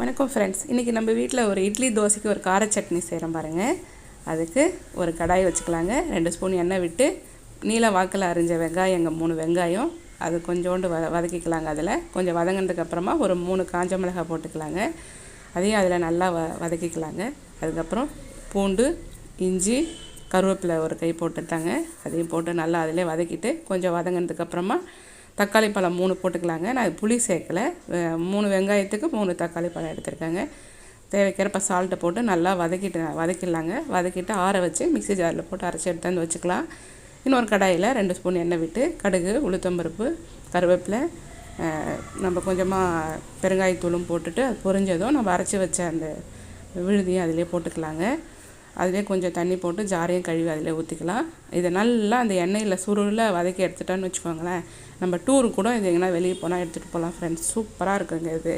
வணக்கம் ஃப்ரெண்ட்ஸ் இன்றைக்கி நம்ம வீட்டில் ஒரு இட்லி தோசைக்கு ஒரு கார சட்னி செய்கிறோம் பாருங்கள் அதுக்கு ஒரு கடாய் வச்சுக்கலாங்க. ரெண்டு ஸ்பூன் எண்ணெய் விட்டு நீல வாக்கில் அரிஞ்ச வெங்காயம் எங்கள் மூணு வெங்காயம். அது கொஞ்சோண்டு வ வதக்கிக்கலாங்க அதில். கொஞ்சம் வதங்கினதுக்கப்புறமா ஒரு மூணு காஞ்ச மிளகாய் போட்டுக்கலாங்க. அதையும் அதில் நல்லா வ வதக்கிக்கலாங்க. அதுக்கப்புறம் பூண்டு இஞ்சி கருவேப்பிலை ஒரு கை போட்டுட்டாங்க. அதையும் போட்டு நல்லா அதிலே வதக்கிட்டு கொஞ்சம் வதங்கினதுக்கப்புறமா தக்காளி பழம் மூணு போட்டுக்கலாங்க. நான் புளி சேர்க்கலை. மூணு வெங்காயத்துக்கு மூணு தக்காளி பழம் எடுத்திருக்கேங்க. தேவைக்கிறப்ப சால்ட்டை போட்டு நல்லா வதக்கிட்டு வதக்கிடலாங்க. வதக்கிட்டு ஆற வச்சு மிக்சி ஜாரில் போட்டு அரைச்சி எடுத்தாந்து வச்சுக்கலாம். இன்னொரு கடாயில் ரெண்டு ஸ்பூன் எண்ணெய் விட்டு கடுகு உளுத்தம்பருப்பு கருவேப்பிலை நம்ம கொஞ்சமாக பெருங்காயத்தூளும் போட்டுட்டு அது பொரிஞ்சதும் நம்ம அரைச்சி வச்ச அந்த விழுதியும் அதிலே போட்டுக்கலாங்க. அதிலே கொஞ்சம் தண்ணி போட்டு ஜாரையும் கழுவி அதில் ஊற்றிக்கலாம் இதை நல்லா அந்த எண்ணெயில் சுருளில் வதக்கி எடுத்துட்டோன்னு வச்சுக்கோங்களேன். நம்ம டூரு கூட இது எங்கன்னா வெளியே போனால் எடுத்துகிட்டு போகலாம் ஃப்ரெண்ட்ஸ் சூப்பராக இருக்குங்க இது.